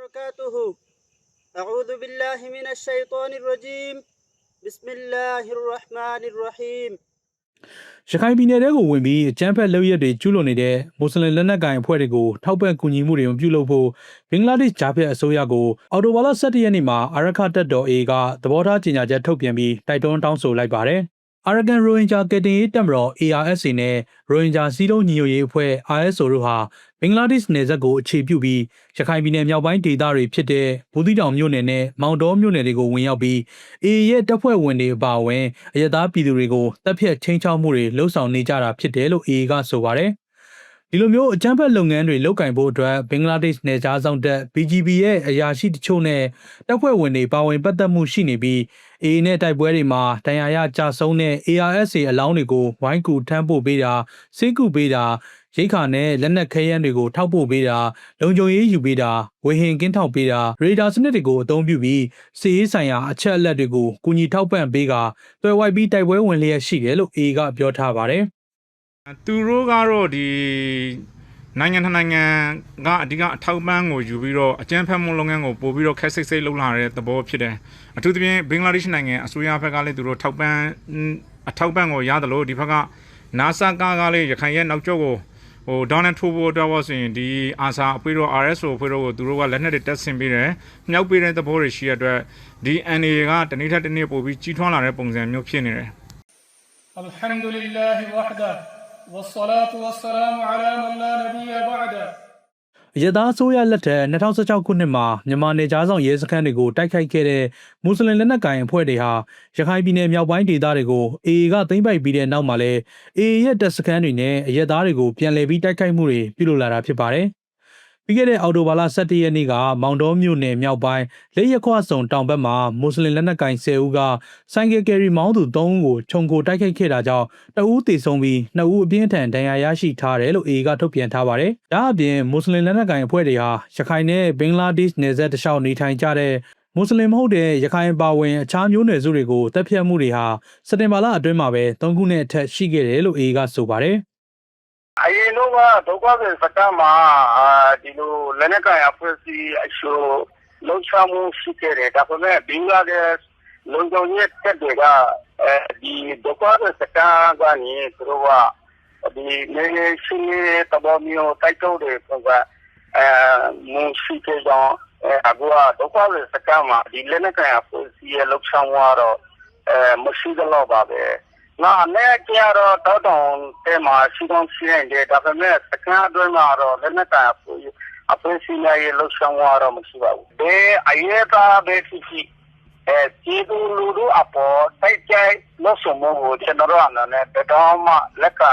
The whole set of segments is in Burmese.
وبركاته أعوذ بالله من الشيطان الرجيم بسم الله الرحمن الرحيم ရခိုင်ပြည်နယ်တဲကိုဝင်ပြီးအကြမ်းဖက်လုပ်ရက်တွေကျူးလွန်နေတဲ့မွတ်စလင်လက်နက်ကိုင်အဖွဲ့တွေကိုထောက်ပံ့ကူညီမှုတွေပြုလုပ်ဖို့ဘင်္ဂလားဒေ့ရှ်ဂျာဖက်အစိုးရကိုအော်တိုဘာလ17ရက်နေ့မှာအာရခတက်တော် A ကသဘောထားကြေညာချက်ထုတ်ပြန်ပြီးတိုက်တွန်းတောင်းဆိုလိုက်ပါတယ်။ Arakan Rohingya ကတင်ရေးတပ်မတော် ARSA နဲ့ Rohingya စီးလုံးညီညွတ်ရေးအဖွဲ့ RSO တို့ဟာဘင်္ဂလားဒေ့ရှ်နယ်စပ်ကိုအခြေပြုပြီးရခိုင်ပြည်နယ်မြောက်ပိုင်းဒေသတွေဖြစ်တဲ့ဘူးသီးတောင်မြို့နယ်နဲ့မောင်တော်မြို့နယ်တွေကိုဝင်ရောက်ပြီး AA ရဲ့တပ်ဖွဲ့ဝင်တွေအပါအဝင်အရသားပြည်သူတွေကိုတပ်ဖြတ်ချင်းချောက်မှုတွေလှုံ့ဆော်နေကြတာဖြစ်တယ်လို့ AA ကဆိုပါတယ် ဒီလိုမျိုးအကြမ်းဖက်လုပ်ငန်းတွေလုပ်ကင်ဖို့အတွက်ဘင်္ဂလားဒေ့ရှ်နယ်ခြားဆောင်တပ် BGB ရဲ့အရာရှိတချို့နဲ့တပ်ဖွဲ့ဝင်တွေပါဝင်ပတ်သက်မှုရှိနေပြီး AA နဲ့တိုက်ပွဲတွေမှာတန်ရာရကြဆုံးတဲ့ ARSA အလောင်းတွေကိုဝိုင်းကူထမ်းပို့ပေးတာစိတ်ကူပေးတာရိတ်ခါနဲ့လက်နက်ခဲယမ်းတွေကိုထောက်ပို့ပေးတာလုံခြုံရေးယူပေးတာဝေဟင်ကင်းထောက်ပေးတာရေဒါစနစ်တွေကိုအသုံးပြုပြီးစီးရေးဆိုင်ရာအချက်အလက်တွေကိုကူညီထောက်ပံ့ပေးကတွယ်ဝိုက်ပြီးတိုက်ပွဲဝင်လျက်ရှိတယ်လို့ AA ကပြောထားပါတယ် သူတို့ကတော့ဒီနိုင်ငံတစ်နိုင်ငံကအဓိကအထောက်ပံ့ကိုယူပြီးတော့အကြမ်းဖက်မှုလုပ်ငန်းကိုပို့ပြီးတော့ခက်ဆိတ်ဆိတ်လုပ်လာတဲ့သဘောဖြစ်တယ်အထူးသဖြင့်ဘင်္ဂလားဒေ့ရှ်နိုင်ငံအစိုးရဘက်ကလည်းသူတို့ထောက်ပံ့အထောက်ပံ့ကိုရတယ်လို့ဒီဘက်က NASA ကကလည်းရခိုင်ရဲ့နောက်ကျောကိုဟိုဒေါနယ်ထိုးဖို့အတွက်ဆိုရင်ဒီအာဆာအဖွေးတော့ RSO အဖွေးတော့ကိုသူတို့ကလက်နက်တွေတက်ဆင်ပေးတယ်မြောက်ပေးတဲ့သဘောတွေရှိရတဲ့အတွက်ဒီ NA ကတနေ့ထက်တနေ့ပို့ပြီးကြီးထွားလာတဲ့ပုံစံမျိုးဖြစ်နေတယ် الحمد لله وحده والصلاة والسلام على من لا نبي بعده အရသာအစိုးရလက်ထက်2016ခုနှစ်မှာမြန်မာနယ်ကြားဆောင်ရဲစခန်းတွေကိုတိုက်ခိုက်ခဲ့တဲ့မွတ်စလင်လက်နက်ကိုင်အဖွဲ့တွေဟာရခိုင်ပြည်နယ်မြောက်ပိုင်းဒေသတွေကို AA ကသိမ်းပိုက်ပြီးတဲ့နောက်မှာလည်း AA ရဲ့တပ်စခန်းတွေနဲ့အရသားတွေကိုပြန်လည်ပြီးတိုက်ခိုက်မှုတွေပြုလုပ်လာတာဖြစ်ပါတယ်။ ပြီးခဲ့တဲ့အော်တိုဘာလ17ရက်နေ့ကမောင်တော်မြို့နယ်မြောက်ပိုင်းလက်ရခွဆုံတောင်ဘက်မှာမွတ်စလင်လက်နက်ကိုင်10ဦးကဆိုင်ကယ်ကယ်ရီမောင်းသူ3ဦးကိုခြုံကိုတိုက်ခိုက်ခဲ့တာကြောင့်တအူးတေဆုံးပြီး2ဦးအပြင်းထန်ဒဏ်ရာရရှိထားတယ်လို့ AA ကထုတ်ပြန်ထားပါတယ်။ဒါအပြင်မွတ်စလင်လက်နက်ကိုင်အဖွဲ့တွေဟာရခိုင်နဲ့ဘင်္ဂလားဒေ့ရှ်နယ်စပ်တခြားနေထိုင်ကြတဲ့မွတ်စလင်မဟုတ်တဲ့ရခိုင်ပါဝင်အခြားမျိုးနွယ်စုတွေကိုတပ်ဖြတ်မှုတွေဟာစက်တင်ဘာလအတွင်းမှာပဲ3ခုနဲ့အထက်ရှိခဲ့တယ်လို့ AA ကဆိုပါတယ်။ အရင်တော့ကဒုက္ခသည်စခန်းမှာအာဒီလိုလက်နက်ကိုင်အဖွဲ့အစည်းအရှို့လုံချမှုရှိခဲ့တယ်ဒါပေမဲ့ဘင်္ဂလားဒေ့ရှ်လုံခြုံရေးတပ်တွေကအဲဒီဒုက္ခသည်စခန်းကနေသူတို့ကဒီနေရှိတဘောမျိုးတိုက်တော့တယ်ပုံကအဲမရှိကြတော့အခုကဒုက္ခသည်စခန်းမှာဒီလက်နက်ကိုင်အဖွဲ့အစည်းရဲ့လုံချမှုကတော့အဲမရှိတော့ပါပဲ ငါနဲ့ကြတော့တောက်တောင်တဲမှာရှိကောင်းရှိနေတယ်ဒါပေမဲ့စကန်အတွင်းမှာတော့လက်နက်ကန်အဖွင့်စီနေရလို့ဆောင်ရတော့မရှိပါဘူးဘယ်အရေးပါပဲဖြစ်ဖြစ်အဲစီဒူလူတို့အပေါ်တိုက်ကြိုက်လို့ဆိုမှုကိုကျွန်တော်တို့အနေနဲ့တော်မှလက်က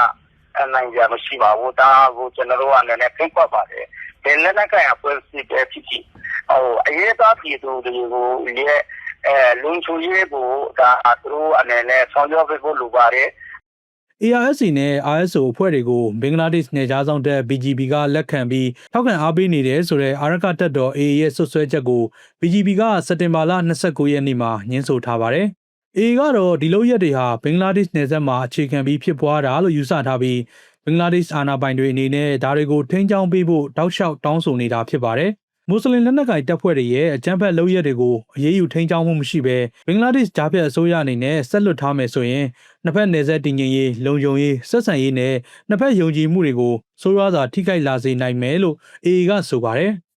နိုင်ကြမရှိပါဘူးဒါကိုကျွန်တော်တို့အနေနဲ့ပြင်ပပါတယ်ဘယ်လက်နက်ကန်အဖွင့်စီပဲဖြစ်ဖြစ်ဟိုအရေးပါပြည်သူတွေကိုလည်း အဲလုံချူရေးကိုဒါသူတို့အနေနဲ့ဆောင်ရွက်ပေးဖို့လိုပါတယ် ARSA နဲ့ RSO အဖွဲ့တွေကိုဘင်္ဂလားဒေ့ရှ်နယ်ခြားဆောင်တပ် BGB ကလက်ခံပြီးထောက်ခံအားပေးနေတယ်ဆိုတဲ့အာရကတပ်တော် AA ရဲ့ဆွဆွဲချက်ကို BGB ကစက်တင်ဘာလ29ရက်နေ့မှာညှင်းဆိုထားပါတယ်။ AA ကတော့ဒီလိုရက်တွေဟာဘင်္ဂလားဒေ့ရှ်နယ်စပ်မှာအခြေခံပြီးဖြစ်ပွားတာလို့ယူဆထားပြီးဘင်္ဂလားဒေ့ရှ်အာဏာပိုင်တွေအနေနဲ့ဒါတွေကိုထိန်းချောင်းပေးဖို့တောက်လျှောက်တောင်းဆိုနေတာဖြစ်ပါတယ်။ မွတ်စလင်လက်နက်ကိုင်တပ်ဖွဲ့တွေရဲ့အကြမ်းဖက်လုပ်ရက်တွေကိုအရေးယူထိန်းချောင်းမှုမရှိဘဲဘင်္ဂလားဒေ့ရှ်ဂျားဖြတ်အစိုးရအနေနဲ့ဆက်လွတ်ထားမယ်ဆိုရင်နှစ်ဖက်နယ်စပ်တည်ငြိမ်ရေးလုံခြုံရေးဆက်ဆံရေးနဲ့နှစ်ဖက်ယုံကြည်မှုတွေကိုဆိုးရွားစွာထိခိုက်လာစေနိုင်မယ်လို့ AA ကဆိုပါတယ်။